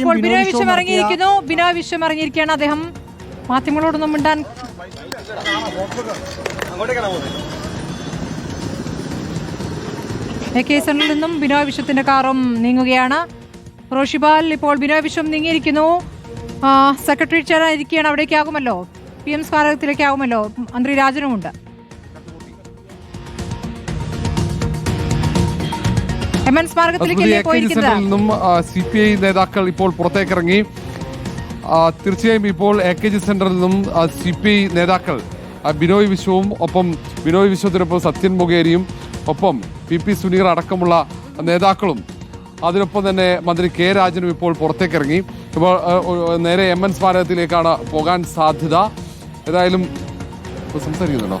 ഇപ്പോൾ ബിനോയ് വിശ്വം ഇറങ്ങിയിരിക്കുന്നു. ബിനോയ് വിശ്വം ഇറങ്ങിയിരിക്കുകയാണ് അദ്ദേഹം. മാധ്യമങ്ങളോടൊന്നും മിണ്ടാൻ എ കെ സെന്ററിൽ നിന്നും ബിനോയ് വിശ്വത്തിന്റെ കാറും നീങ്ങുകയാണ്. റോഷിബാൽ ഇപ്പോൾ ബിനോയ് വിശ്വം നീങ്ങിയിരിക്കുന്നു. സെക്രട്ടറി ചേരാനിരിക്കുകയാണ് അവിടേക്കാകുമല്ലോ. പി എം സ്മാരകത്തിലേക്കാകുമല്ലോ. മന്ത്രി രാജനുമുണ്ട്. എം എൻ നിന്നും സി പി ഐ നേതാക്കൾ ഇപ്പോൾ പുറത്തേക്ക് ഇറങ്ങി തീർച്ചയായും ഇപ്പോൾ എ കെ ജി സെന്ററിൽ നിന്നും സി പി ഐ നേതാക്കൾ ബിനോയ് വിശ്വവും ഒപ്പം ബിനോയ് വിശ്വത്തിനൊപ്പം സത്യൻ മുഖേരിയും ഒപ്പം പി പി സുനീർ അടക്കമുള്ള നേതാക്കളും അതിനൊപ്പം തന്നെ മന്ത്രി കെ രാജനും ഇപ്പോൾ പുറത്തേക്ക് ഇറങ്ങി ഇപ്പോൾ നേരെ എം എൻ സ്മാരകത്തിലേക്കാണ് പോകാൻ സാധ്യത. ഏതായാലും സംസാരിക്കുന്നുണ്ടോ?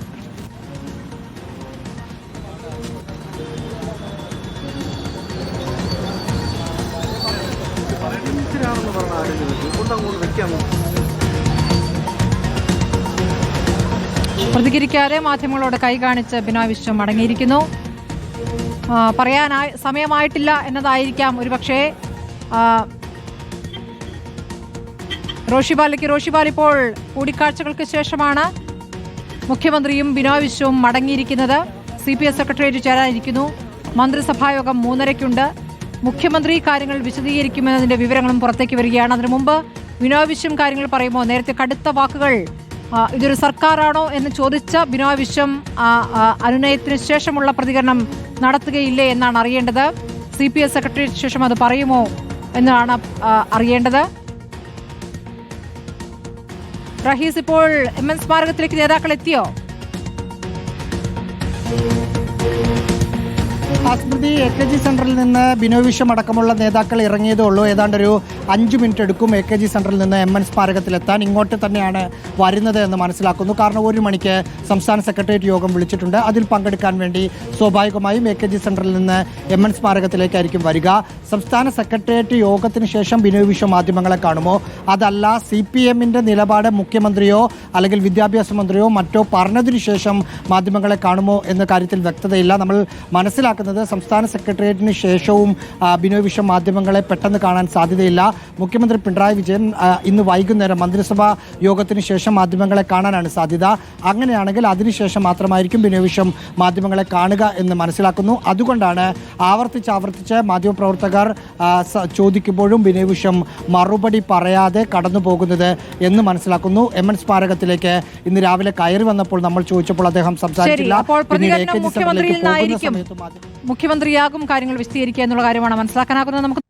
പ്രതികരിക്കാതെ മാധ്യമങ്ങളോട് കൈ കാണിച്ച് ബിനോയ് വിശ്വം മടങ്ങിയിരിക്കുന്നു. പറയാൻ സമയമായിട്ടില്ല എന്നതായിരിക്കാം ഒരുപക്ഷേ. ആ, റോഷിബാലയ്ക്ക് റോഷിബാൽ ഇപ്പോൾ കൂടിക്കാഴ്ചകൾക്ക് ശേഷമാണ് മുഖ്യമന്ത്രിയും ബിനോയ് വിശ്വവും മടങ്ങിയിരിക്കുന്നത്. സി പി എസ് സെക്രട്ടേറിയറ്റ് ചേരാനിരിക്കുന്നു മന്ത്രിസഭായോഗം മൂന്നരയ്ക്കുണ്ട്. മുഖ്യമന്ത്രി കാര്യങ്ങൾ വിശദീകരിക്കുമെന്നതിന്റെ വിവരങ്ങളും പുറത്തേക്ക് വരികയാണ്. അതിനു മുമ്പ് ബിനോയ് വിശ്വം കാര്യങ്ങൾ പറയുമ്പോൾ നേരത്തെ കടുത്ത വാക്കുകൾ ഇതൊരു സർക്കാരാണോ എന്ന് ചോദിച്ച ബിനോയ് വിശ്വം അനുനയത്തിന് ശേഷമുള്ള പ്രതികരണം നടത്തുകയില്ലേ എന്നാണ് അറിയേണ്ടത്. സി പി എസ് സെക്രട്ടേറിയറ്റ് ശേഷം അത് പറയുമോ എന്നാണ് അറിയേണ്ടത്. റഹീസ് ഇപ്പോൾ എം എൻ സ്മാരകത്തിലേക്ക് നേതാക്കൾ എത്തിയോ? ആസ്മൃതി എ കെ ജി സെന്ററിൽ നിന്ന് ബിനോവിഷം അടക്കമുള്ള നേതാക്കൾ ഇറങ്ങിയതേ ഉള്ളൂ. ഏതാണ്ട് ഒരു അഞ്ച് മിനിറ്റ് എടുക്കും എ കെ ജി സെന്ററിൽ നിന്ന് എം എൻ സ്മാരകത്തിലെത്താൻ. ഇങ്ങോട്ട് തന്നെയാണ് വരുന്നത് എന്ന് മനസ്സിലാക്കുന്നു. കാരണം ഒരു മണിക്ക് സംസ്ഥാന സെക്രട്ടേറിയറ്റ് യോഗം വിളിച്ചിട്ടുണ്ട്. അതിൽ പങ്കെടുക്കാൻ വേണ്ടി സ്വാഭാവികമായും എ കെ ജി സെന്ററിൽ നിന്ന് എം എൻ സ്മാരകത്തിലേക്കായിരിക്കും വരിക. സംസ്ഥാന സെക്രട്ടേറിയറ്റ് യോഗത്തിന് ശേഷം ബിനോവിഷം മാധ്യമങ്ങളെ കാണുമോ? അതല്ല സി പി എമ്മിന്റെ നിലപാട് മുഖ്യമന്ത്രിയോ അല്ലെങ്കിൽ വിദ്യാഭ്യാസ മന്ത്രിയോ മറ്റോ പറഞ്ഞതിനു ശേഷം മാധ്യമങ്ങളെ കാണുമോ എന്ന കാര്യത്തിൽ വ്യക്തതയില്ല. നമ്മൾ മനസ്സിലാക്കുന്നത് സംസ്ഥാന സെക്രട്ടേറിയറ്റിന് ശേഷവും ബിനോയ് വിശ്വം മാധ്യമങ്ങളെ പെട്ടെന്ന് കാണാൻ സാധ്യതയില്ല. മുഖ്യമന്ത്രി പിണറായി വിജയൻ ഇന്ന് വൈകുന്നേരം മന്ത്രിസഭാ യോഗത്തിന് ശേഷം മാധ്യമങ്ങളെ കാണാനാണ് സാധ്യത. അങ്ങനെയാണെങ്കിൽ അതിനുശേഷം മാത്രമായിരിക്കും ബിനോയ് വിശ്വം മാധ്യമങ്ങളെ കാണുക എന്ന് മനസ്സിലാക്കുന്നു. അതുകൊണ്ടാണ് ആവർത്തിച്ച് ആവർത്തിച്ച് മാധ്യമപ്രവർത്തകർ ചോദിക്കുമ്പോഴും ബിനോയ് വിശ്വം മറുപടി പറയാതെ കടന്നു പോകുന്നത് എന്ന് മനസ്സിലാക്കുന്നു. എം എൻ സ്മാരകത്തിലേക്ക് ഇന്ന് രാവിലെ കയറി വന്നപ്പോൾ നമ്മൾ ചോദിച്ചപ്പോൾ അദ്ദേഹം സംസാരിച്ചില്ല. പിന്നീട് എ കെ ജി സമയത്ത് മാധ്യമ മുഖ്യമന്ത്രിയാകും കാര്യങ്ങൾ വിശദീകരിക്കുക എന്നുള്ള കാര്യമാണ് മനസ്സിലാക്കാനാകുന്നത്. നമുക്ക്